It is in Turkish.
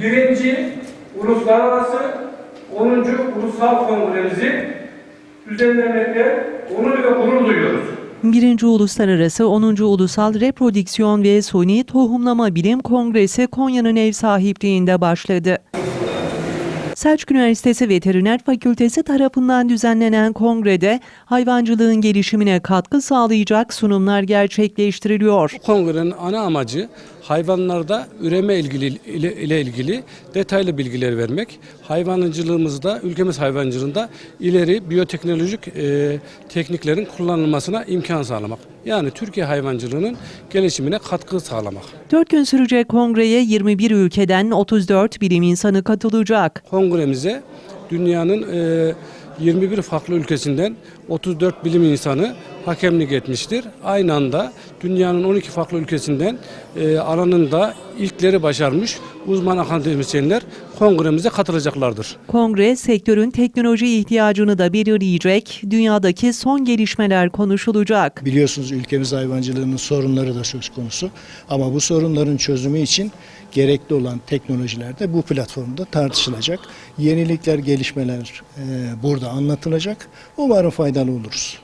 Birinci Uluslararası 10. Ulusal Kongremizi düzenlemekte onur ve gurur duyuyoruz. 1. Uluslararası 10. Ulusal Reprodüksiyon ve Suni Tohumlama Bilim Kongresi Konya'nın ev sahipliğinde başladı. Selçuk Üniversitesi Veteriner Fakültesi tarafından düzenlenen kongrede hayvancılığın gelişimine katkı sağlayacak sunumlar gerçekleştiriliyor. Kongrenin ana amacı hayvanlarda üreme ilgili ile, ile ilgili detaylı bilgiler vermek. Hayvancılığımızda, ülkemiz hayvancılığında ileri biyoteknolojik e, tekniklerin kullanılmasına imkan sağlamak. Yani Türkiye hayvancılığının gelişimine katkı sağlamak. 4 gün sürecek kongreye 21 ülkeden 34 bilim insanı katılacak. Kongremize dünyanın e, 21 farklı ülkesinden 34 bilim insanı hakemlik etmiştir. Aynı anda dünyanın 12 farklı ülkesinden e, alanında ilkleri başarmış uzman akademisyenler kongremize katılacaklardır. Kongre sektörün teknoloji ihtiyacını da belirleyecek, dünyadaki son gelişmeler konuşulacak. Biliyorsunuz ülkemiz hayvancılığının sorunları da söz konusu. Ama bu sorunların çözümü için gerekli olan teknolojiler de bu platformda tartışılacak. Yenilikler, gelişmeler e, burada anlatılacak. Umarım faydalı oluruz.